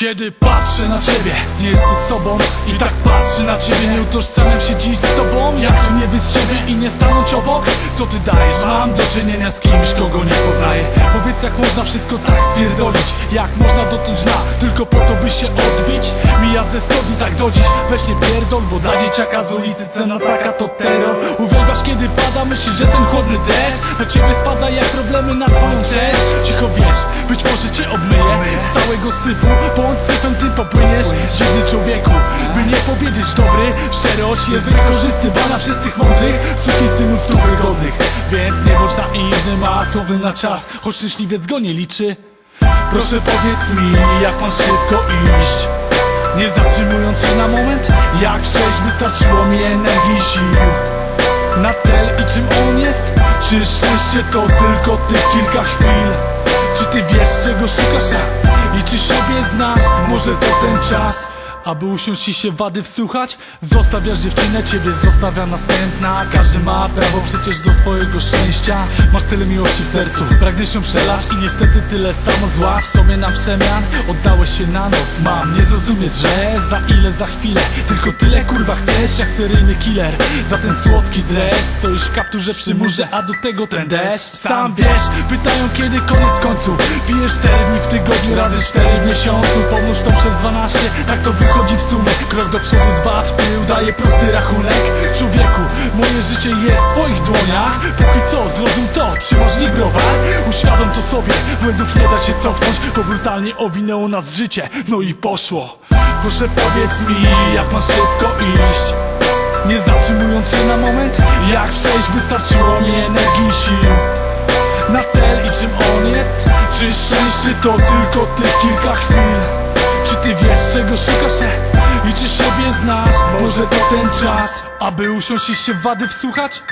Kiedy patrzę na ciebie, nie jesteś sobą I tak patrzę na ciebie, nie utożsamiam się dziś z tobą. Jak tu nie siebie i nie stanąć obok? Co ty dajesz? Mam do czynienia z kimś, kogo nie poznaję. Powiedz jak można wszystko tak spierdolić? Jak można dotknąć dna, tylko po to by się odbić? Mija ze studni tak do dziś, weź nie pierdol Bo dla dzieciaka z ulicy cena taka to terror. Uwielbiasz kiedy pada, myślisz, że ten chłodny deszcz Na ciebie spada jak problemy na twoją cześć. Cicho wiesz, być może cię obmyję Z całego syfu, popłyniesz Dziwny człowieku, by nie powiedzieć dobry Szczerość jest wykorzystywana przez tych mądrych synów tu wygodnych Więc nie bądź naiwnym, a słownym na czas Choć szczęśliwiec go nie liczy Proszę powiedz mi, jak pan szybko iść Nie zatrzymując się na moment Jak przejść wystarczyło mi energii i sił Na cel i czym on jest? Czy szczęście to tylko tych kilka chwil? Czy ty wiesz czego szukasz? I czy siebie znasz? Może to ten czas aby usiąść i się wady wsłuchać? Zostawiasz dziewczynę, ciebie zostawia następna. Każdy ma prawo przecież do swojego szczęścia. Masz tyle miłości w sercu, pragniesz ją przelać I niestety tyle samo zła w sobie na przemian. Oddałeś się na noc, mam Nie zrozumiesz, że za ile, za chwilę. Tylko tyle kurwa chcesz jak seryjny killer. Za ten słodki dreszcz Stoisz w kapturze przy murze, a do tego ten deszcz. Sam wiesz, pytają kiedy koniec końcu. Pijesz 4 dni w tygodniu razy 4 w miesiącu. Pomnóż to przez 12, tak to wychodzi w sumie Krok do przodu, dwa w tył, daje prosty rachunek. Człowieku, moje życie jest w twoich dłoniach. Póki co, zrozum to, trzymasz librowar Uświadom to sobie, błędów nie da się cofnąć Bo brutalnie owinęło nas życie, no i poszło. Proszę powiedz mi, jak mam szybko iść? Nie zatrzymując się na moment Jak przejść wystarczyło mi energii i sił? Na cel i czym on jest? Czy szczęście to tylko tych kilka chwil? Czy ty wiesz czego szukasz? I czy siebie znasz? Może to ten czas, aby usiąść i się wady wsłuchać?